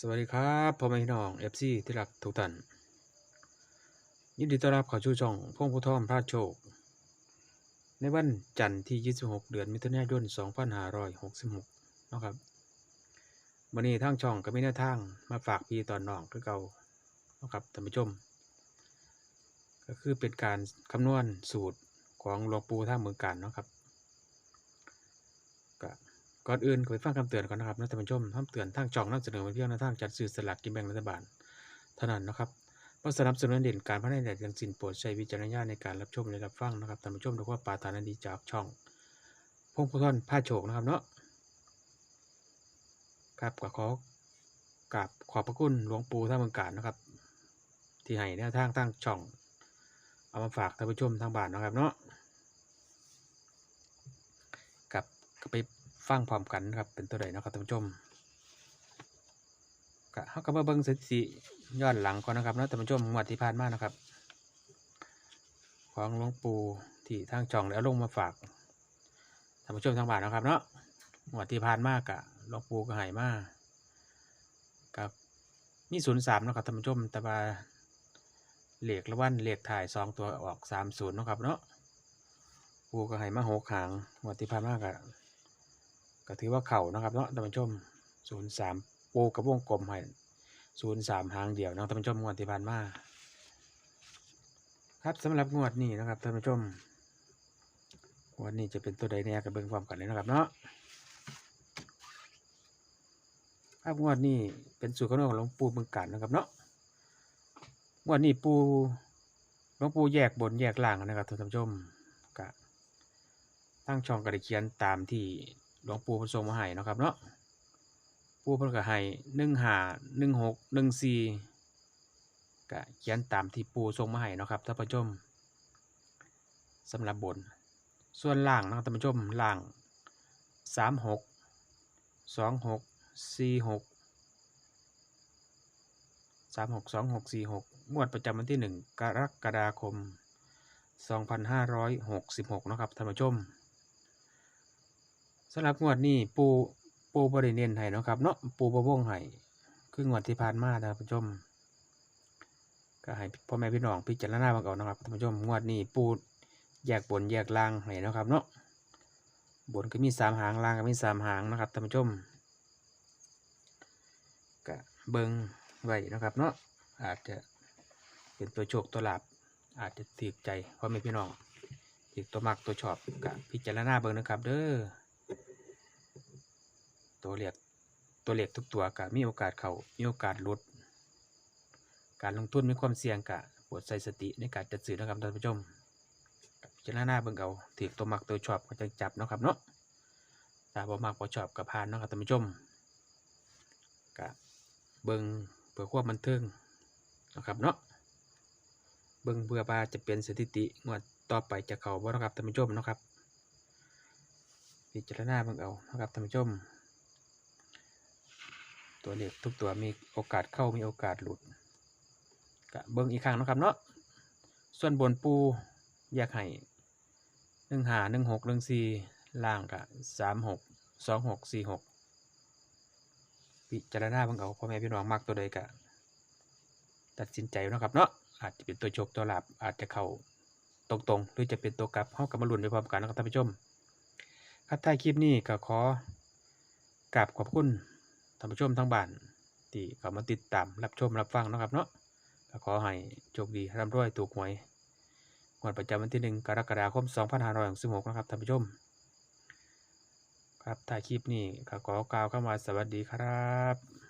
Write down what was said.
สวัสดีครับพ่อแม่พี่น้องเอฟซีที่รักทุกท่านยินดีต้อนรับเข้าสู่ช่องพงพุทอมพระโชค ในวันจันทร์ที่ 26 เดือนมิถุนายน 2566นะครับวันนี้ทางช่องก็มีแนวทางมาฝากพี่ตอนน้องคือเก่านะครับท่านผู้ชม ก็คือเป็นการคำนวณสูตรของหลวงปู่ท่าเมืองการนะครับก็ ก่อนอื่นก็ไปฟังคำเตือนก่อนนะครับนะท่านผู้ชมคำเตือนทางช่องนำเสนอมาเพียงในทางจัดซื้อสลากกินแบ่งรัฐบาลเท่านั้นนะครับเพราะสนับสนุนเด่นการพัฒนาใดทั้งสิ้นโปรดใช้วิจารณญาณในการรับชมและรับฟังนะครับท่านผู้ชมด้วยควาปารถนดีจากช่องพงพุทธอนผ้าโฉกนะครับเนาะครับก็ขอกราบขอบพระคุณหลวงปู่ท่าเมืองการนะครับ ที่ให้แนวทางทางช่อง เอามาฝากท่านผู้ชมทางบ้านนะครับเนาะกับไป ฟังพร้อมกันครับเป็นตัวใดนะครับท่านผู้ชมก็เขาก็มาเบิ่งสถิติย้อนหลังก่อนนะครับนะท่านผู้ชมงวดที่ผ่านมานะครับ ของหลวงปู่ที่ทางจ่องแล้วลงมาฝากท่านผู้ชมทางบ้านนะครับเนาะงวดที่ผ่านมากะหลวงปู่ก็ให้มากกับมีศูนย์สามนะครับท่านผู้ชมแต่ว่าเหล็กละวันเหล็กถ่ายสองตัวออกสามศูนย์นะครับเนาะปูก็ให้มาหกหางงวัดที่ผ่านมากะ ก็ถือว่าเข่านะครับเนาะท่านผู้ชมศูนย์สามปูกระวงกลมให้ศูนย์สามหางเดียวนะท่านผู้ชมงวดที่ผ่านมาครับสำหรับงวดนี้นะครับท่านผู้ชมงวดนี้จะเป็นตัวใดเนี่ยกับเบิ่งความกันเลยนะครับเนาะครับงวดนี้เป็นสูตรคำนวณของหลวงปู่เมืองกันนะครับเนาะงวดนี้ปูหลวงปู่แยกบนแยกล่างนะครับท่านผู้ชมกะตั้งช่องกระดิเขียนตามที่ หลวงปู่เพิ่นส่งมาให้เนาะครับเนาะปู่เพิ่นก็ให้หนึ่งห้าหนึ่งหกหนึ่งสี่กะเขียนตามที่ปู่ส่งมาให้เนาะครับท่านผู้ชมสำหรับบน ส่วนล่างนะครับท่านผู้ชมล่างสามหกสองหกสี่หกสามหกสองหกสี่หกงวดประจำวันที่หนึ่งกรกฎาคม 2566 นะครับท่านผู้ชม สำหรับงวดนี้ปูปูบริเน้นให้เนาะครับเนาะปูบวงให้คืองวดที่ผ่านมานะครับท่านผู้ชม ก็ให้พ่อแม่พี่น้องพิจารณาบางเอานะครับท่านผู้ชมงวดนี้ปูแยกบนแยกล่างให้เนาะครับเนาะบนก็มีสามหางล่างก็มีสามหางนะครับท่านผู้ชมก็เบิงไว้นะครับเนาะอาจจะเป็นตัวโชคตัวหลับอาจจะติดใจพ่อแม่พี่น้องติดตัวมักตัวชอบกะพิจารณาเบิ่งนะครับ เด้อ ตัวเลียกตัวเล็กทุกตัวกะมีโอกาสเขามีโอกาสลด การลงทุนมีความเสี่ยงกะปรดใส่สติในการจัดซื้อนะครับท่านผู้ชมกะพิจารณาเบิ่งเอาถือตัวมักตัวชอบก็จะจับเนาะครับเนาะถ้าบ่มักบ่ชอบก็ผ่านเนาะครับท่านผู้ชมกะเบิ่งเพื่อความบันเทิงนะครับเนาะเบิ่งเพื่อว่าจะเป็นสถิติงวดต่อไปจะเขาบ่นะครับท่านผู้ชมเนาะครับพิจารณาเบิ่งเอานะครับท่านผู้ชม ตัวเลขทุกตัวมีโอกาสเข้ามีโอกาสหลุดก็เบิ่งอีกครั้งนะครับเนาะส่วนบนปูแยกให้หนึ่งหาหนึ่งหกหนึ่งสี่ล่างกะสามหกสองหกสี่หกพิจารณาเบิ่งเอาพ่อแม่พี่น้องมักตัวใดกะตัดสินใจนะครับเนาะอาจจะเป็นตัวโชคตัวหลับอาจจะเข้าตรงๆ หรือจะเป็นตัวกลับเข้ากับมาลุ้นไปพร้อมกันนะครับท่านผู้ชมครับท้ายคลิปนี้ก็ขอกราบขอบคุณ ท่านผู้ชมทั้งบ้านที่เข้ามาติดตามรับชมรับฟังนะครับเนาะก็ขอให้โชคดีร่ำรวยถูกหวยงวดประจำวันที่หนึ่งกรกฎาคม 2566 นะครับท่านผู้ชม ครับถ่ายคลิปนี้ขอกล่าวคำว่าสวัสดีครับ